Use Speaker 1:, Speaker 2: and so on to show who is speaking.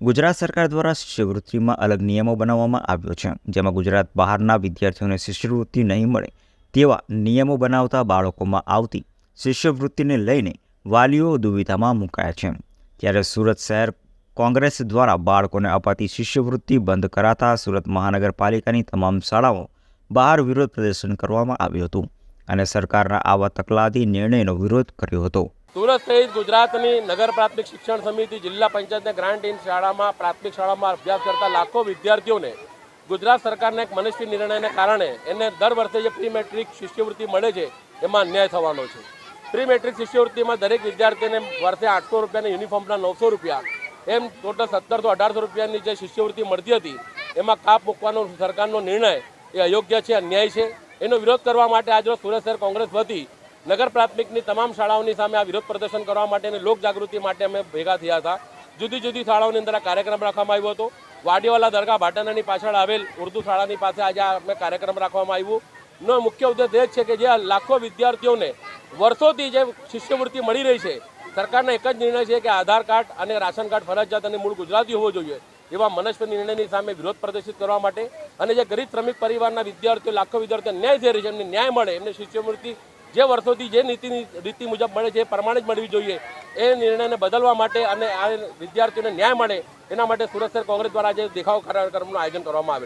Speaker 1: ગુજરાત સરકાર દ્વારા શિષ્યવૃત્તિમાં અલગ નિયમો બનાવવામાં આવ્યો છે, જેમાં ગુજરાત બહારના વિદ્યાર્થીઓને શિષ્યવૃત્તિ નહીં મળે તેવા નિયમો બનાવતા બાળકોમાં આવતી શિષ્યવૃત્તિને લઈને વાલીઓ દુવિધામાં મુકાયા છે. ત્યારે સુરત શહેર કોંગ્રેસ દ્વારા બાળકોને અપાતી શિષ્યવૃત્તિ બંધ કરાતા સુરત મહાનગરપાલિકાની તમામ શાળાઓ બહાર વિરોધ પ્રદર્શન કરવામાં આવ્યું હતું અને સરકારના આવા તકલાદી નિર્ણયનો વિરોધ કર્યો હતો.
Speaker 2: સુરત સહિત ગુજરાતની નગર પ્રાથમિક શિક્ષણ સમિતિ, જિલ્લા પંચાયતને ગ્રાન્ટ ઇન શાળામાં, પ્રાથમિક શાળામાં અભ્યાસ કરતા લાખો વિદ્યાર્થીઓને ગુજરાત સરકારના એક મનસ્વી નિર્ણયને કારણે એને દર વર્ષે જે પ્રી મેટ્રિક શિષ્યવૃત્તિ મળે છે, એમાં અન્યાય થવાનો છે. પ્રી મેટ્રિક શિષ્યવૃત્તિમાં દરેક વિદ્યાર્થીને વર્ષે આઠસો રૂપિયાના યુનિફોર્મના નવસો રૂપિયા, એમ ટોટલ સત્તરસો અઢારસો રૂપિયાની જે શિષ્યવૃત્તિ મળતી હતી, એમાં કાપ મૂકવાનો સરકારનો નિર્ણય એ અયોગ્ય છે, અન્યાય છે? એનો વિરોધ કરવા માટે આજરોજ સુરત શહેર કોંગ્રેસ વતી નગર પ્રાથમિકની તમામ શાળાઓની સામે આ વિરોધ પ્રદર્શન કરવા માટે અને લોક જાગૃતિ માટે અમે ભેગા થયા હતા. જુદી જુદી શાળાઓની અંદર આ કાર્યક્રમ રાખવામાં આવ્યો હતો. વાડીવાલા દરગાહ ભાટાનાની પાછળ આવેલ ઉર્દુ શાળાની પાસે આજે અમે કાર્યક્રમ રાખવામાં આવ્યું. નો મુખ્ય ઉદ્દેશ એ છે કે જે લાખો વિદ્યાર્થીઓને વર્ષોથી જે શિષ્યવૃત્તિ મળી રહી છે, સરકારનો એક જ નિર્ણય છે કે આધાર કાર્ડ અને રાશન કાર્ડ ફરજિયાત અને મૂળ ગુજરાતી હોવો જોઈએ, એવા મનસ્વી નિર્ણયની સામે વિરોધ પ્રદર્શિત કરવા માટે. અને જે ગરીબ શ્રમિક પરિવારના વિદ્યાર્થીઓ, લાખો વિદ્યાર્થીઓ ન્યાય થઈ રહી છે એમને ન્યાય મળે, એમને શિષ્યવૃત્તિ જે વર્ષોથી જે નીતિની રીતિ મુજબ મળે છે પ્રમાણે જ મળવી જોઈએ. એ નિર્ણયને બદલવા માટે અને આ વિદ્યાર્થીઓને ન્યાય મળે, એના માટે સુરત કોંગ્રેસ દ્વારા આજે દેખાવ કાર્યક્રમનું આયોજન કરવામાં આવેલ